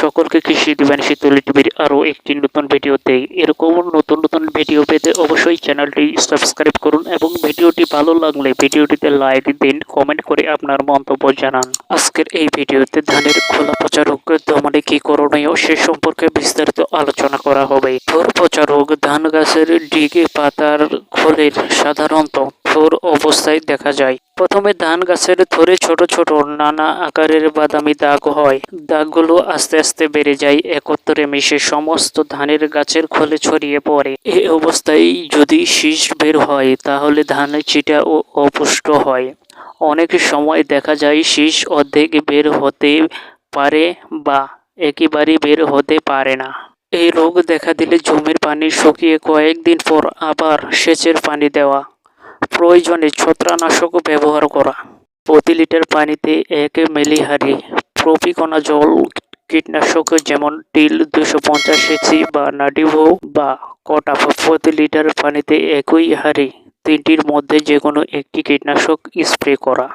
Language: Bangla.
সকলকে কৃষি দিবেন শীতল টিভির আরও একটি নতুন ভিডিওতে। এরকম নতুন নতুন ভিডিও পেতে অবশ্যই চ্যানেলটি সাবস্ক্রাইব করুন এবং ভিডিওটি ভালো লাগলে ভিডিওটিতে লাইক দিন, কমেন্ট করে আপনার মন্তব্য জানান। আজকের এই ভিডিওতে ধানের খোলা পচা রোগ দমনে কি করণীয় সে সম্পর্কে বিস্তারিত আলোচনা করা হবে। থোর পচা রোগ ধান গাছের ডিগে পাতার খোলের সাধারণত থোর অবস্থায় দেখা যায়। প্রথমে ধান গাছের থরে ছোট ছোট নানা আকারের বাদামি দাগ হয়। দাগগুলো আস্তে আস্তে বেড়ে যায়, একত্রে মিশে সমস্ত ধানের গাছের খোলে ছড়িয়ে পড়ে। এই অবস্থায় যদি শীষ বের হয়, তাহলে ধানের চিটা ও অপুষ্ট হয়। অনেক সময় দেখা যায় শীষ অর্ধেক বের হতে পারে বা একেবারে বের হতে পারে না। এই রোগ দেখা দিলে জমির পানি শুকিয়ে কয়েকদিন পর আবার সেচের পানি দেওয়া প্রয়োজনে ছত্রাকনাশক ব্যবহার করা। প্রতি লিটার পানিতে এক মিলিহারি প্রপিকণা জল কীটনাশক যেমন টিল দুশো পঞ্চাশ এসি বা নাডিভো বা কটা প্রতি লিটার পানিতে একই হারে তিনটির মধ্যে যে কোনো একটি কীটনাশক স্প্রে করা।